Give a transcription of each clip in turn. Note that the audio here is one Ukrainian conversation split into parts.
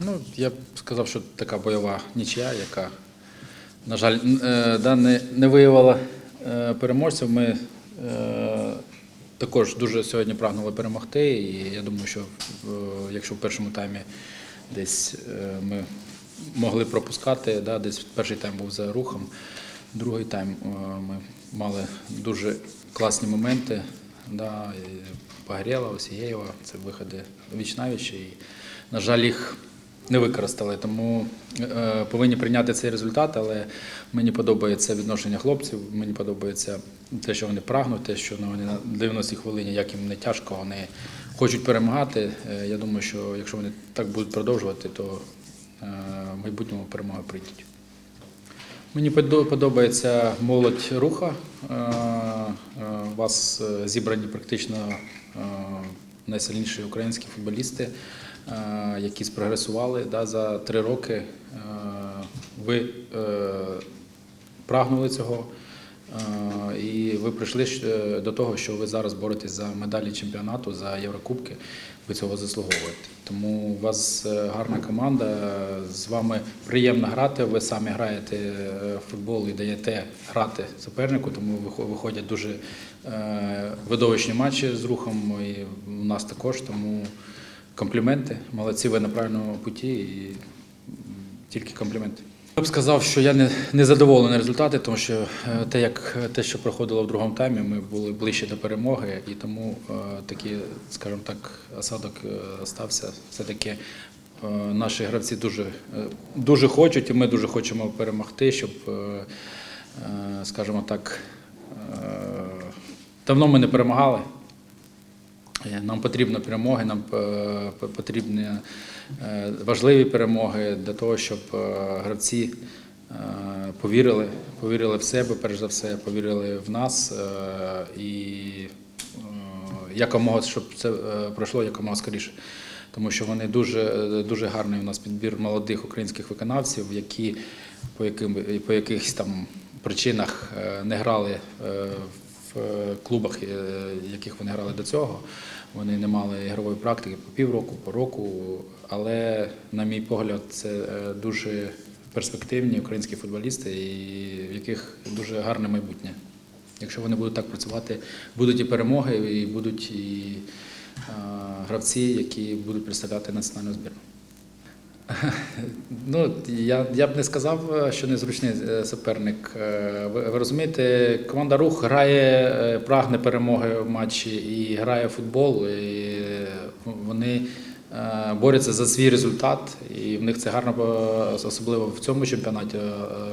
Ну, я б сказав, що така бойова нічия, яка, на жаль, е, да, не, не виявила е, переможців. Ми е, також дуже сьогодні прагнули перемогти. І я думаю, що якщо в першому таймі десь ми могли пропускати, да, десь перший тайм був за рухом, другий тайм ми мали дуже класні моменти. Да, Погорєла, Осієєва, це виходи віч навіч. І, на жаль, їх не використали. Тому е, повинні прийняти цей результат, але мені подобається відношення хлопців, мені подобається те, що вони прагнуть, те, що вони на 90-й хвилині, як їм не тяжко, вони хочуть перемагати. Е, я думаю, що якщо вони так будуть продовжувати, то е, в майбутньому перемоги прийдуть. Мені подобається молодь руха. У вас зібрані практично найсильніші українські футболісти, які спрогресували да, за три роки. Е, Ви е, прагнули цього. Е, І ви прийшли е, до того, що ви зараз боретесь за медалі чемпіонату, за Єврокубки. Ви цього заслуговуєте. Тому у вас е, гарна команда. З вами приємно грати. Ви самі граєте е, в футбол і даєте грати супернику, тому вихо- виходять дуже е, видовищні матчі з рухом. І у нас також. Тому компліменти. Молодці, ви на правильному путі і тільки компліменти. Я б сказав, що я не, не задоволений результатом, тому що е, те, як те, що проходило в другому таймі, ми були ближче до перемоги, і тому е, такий, скажімо так, осадок е, стався. Все-таки е, наші гравці дуже, е, дуже хочуть, і ми дуже хочемо перемогти, щоб, е, е, скажімо так, е, давно ми не перемагали. Е, Нам потрібні перемоги, нам е, потрібні е, важливі перемоги для того, щоб гравці повірили, повірили в себе, перш за все, повірили в нас і якомога, щоб це пройшло якомога скоріше. Тому що вони дуже, дуже гарний у нас підбір молодих українських виконавців, які по, яким, по якихось там причинах не грали в клубах, е, яких вони грали до цього. Вони не мали ігрової практики по півроку, по року. Але, на мій погляд, це е, дуже перспективні українські футболісти, і в яких дуже гарне майбутнє. Якщо вони будуть так працювати, будуть і перемоги, і будуть і е, гравці, які будуть представляти національну збірну. Ну, я, я б не сказав, е, що незручний е, суперник. Е, Ви, ви розумієте, команда Рух грає, прагне перемоги в матчі і грає в футбол. І вони борються за свій результат, і в них це гарно, особливо в цьому чемпіонаті,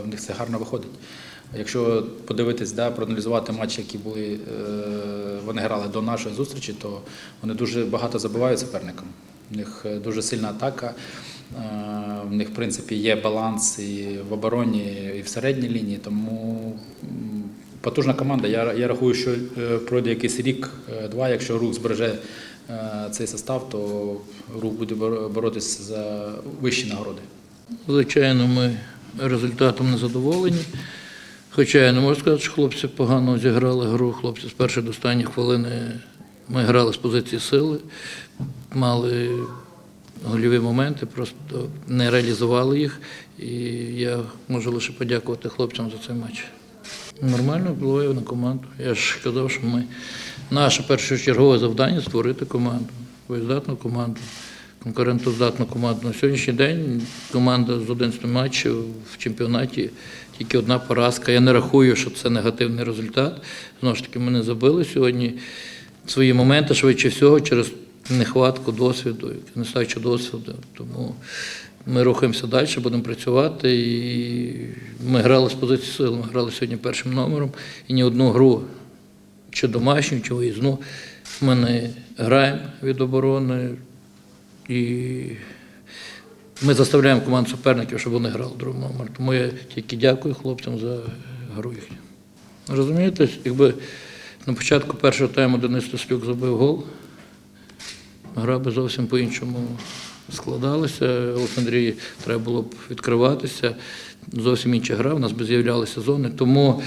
в них це гарно виходить. Якщо подивитись, да, проаналізувати матчі, які були, вони грали до нашої зустрічі, то вони дуже багато забивають суперникам. У них дуже сильна атака. Е, В них, в принципі, є баланс і в обороні, і в середній лінії. Тому потужна команда. Я, я рахую, що е, пройде якийсь рік-два. Якщо рух збереже е, цей состав, то рух буде боротися за вищі нагороди. Звичайно, ми результатом не задоволені. Хоча я не можу сказати, що хлопці погано зіграли гру. Хлопці з першої до останньої хвилини ми грали з позиції сили, мали гольові моменти, просто не реалізували їх. І я можу лише подякувати хлопцям за цей матч. Нормально впливає на команду. Я ж казав, що ми наше першочергове завдання створити команду, боєздатну команду, конкурентоздатну команду. На сьогоднішній день команда з 11 матчів в чемпіонаті тільки одна поразка. Я не рахую, що це негативний результат. Знову ж таки, ми не забили сьогодні свої моменти швидше всього через нехватку досвіду, нестачу досвіду. Тому ми рухаємося далі, будемо працювати. І ми грали з позиції сили. Ми грали сьогодні першим номером і ні одну гру, чи домашню, чи виїзну. Ми не граємо від оборони. І ми заставляємо команду суперників, щоб вони грали другий номер. Тому я тільки дякую хлопцям за гру їхню. Розумієте, якби на початку першого тайму Денис Тослюк забив гол, гра би зовсім по-іншому складалася. Олександрії треба було б відкриватися. Зовсім інша гра, у нас би з'являлися зони. Тому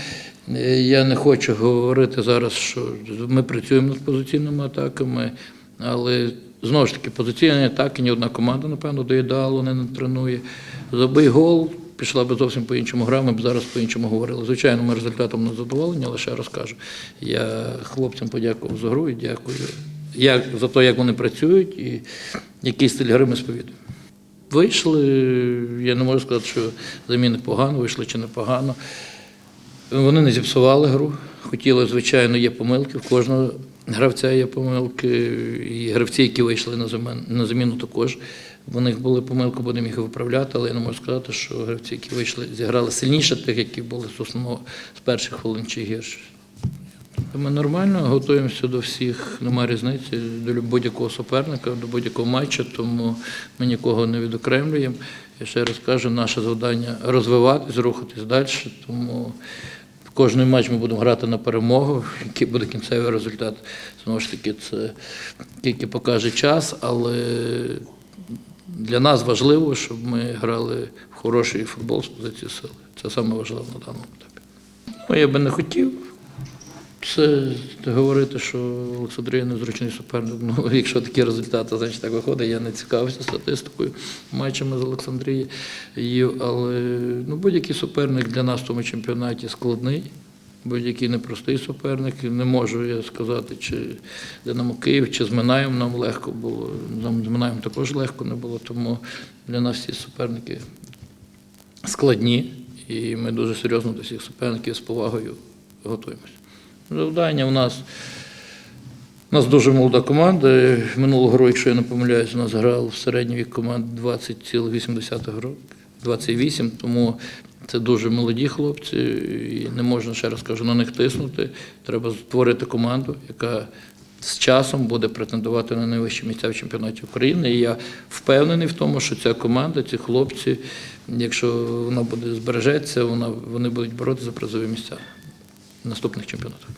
е, я не хочу говорити зараз, що ми працюємо над позиційними атаками, але Знову ж таки, позиційні атаки ні одна команда, напевно, до ідеалу не тренує. Забий гол, пішла би зовсім по-іншому гра, ми б зараз по-іншому говорили. Звичайно, ми результатом не задоволені, але ще раз кажу. Я хлопцям подякував за гру і дякую як, за те, як вони працюють і який стиль гри ми сповідуємо. Вийшли, я не можу сказати, що заміни погано, вийшли чи непогано. Вони не зіпсували гру. Хотіли, звичайно, є помилки. В кожного гравця є помилки. І гравці, які вийшли на замін- на заміну, також в них були помилки, будемо їх виправляти, але я не можу сказати, що гравці, які вийшли, зіграли сильніше тих, які були з основного з перших хвилин чи гірше. Ми нормально готуємося до всіх, немає різниці, до будь-якого суперника, до будь-якого матчу, тому ми нікого не відокремлюємо. Я ще раз кажу, наше завдання розвиватись, рухатись далі, тому кожний матч ми будемо грати на перемогу. Який буде кінцевий результат, знову ж таки, це тільки покаже час, але для нас важливо, щоб ми грали в хороший футбол з позиції сили. Це саме важливо на даному етапі. Ну, я би не хотів. Це говорити, що Олександрія незручний суперник. Ну, якщо такі результати, значить так виходить. Я не цікавився статистикою матчами з Олександрією, але ну, будь-який суперник для нас в тому чемпіонаті складний. Будь-який непростий суперник. Не можу я сказати, чи Динамо Київ, чи з Минаєм нам легко було. Нам з Минаєм також легко не було, тому для нас всі суперники складні, і ми дуже серйозно до всіх суперників з повагою готуємося. Завдання у нас. У нас дуже молода команда. Минулого року, якщо я не помиляюсь, у нас грав середній вік команд 20,8 років, 28, тому це дуже молоді хлопці, і не можна, ще раз кажу, на них тиснути. Треба створити команду, яка з часом буде претендувати на найвищі місця в чемпіонаті України. І я впевнений в тому, що ця команда, ці хлопці, якщо вона буде збережеться, вона, вони будуть боротися за призові місця наступних чемпіонатах.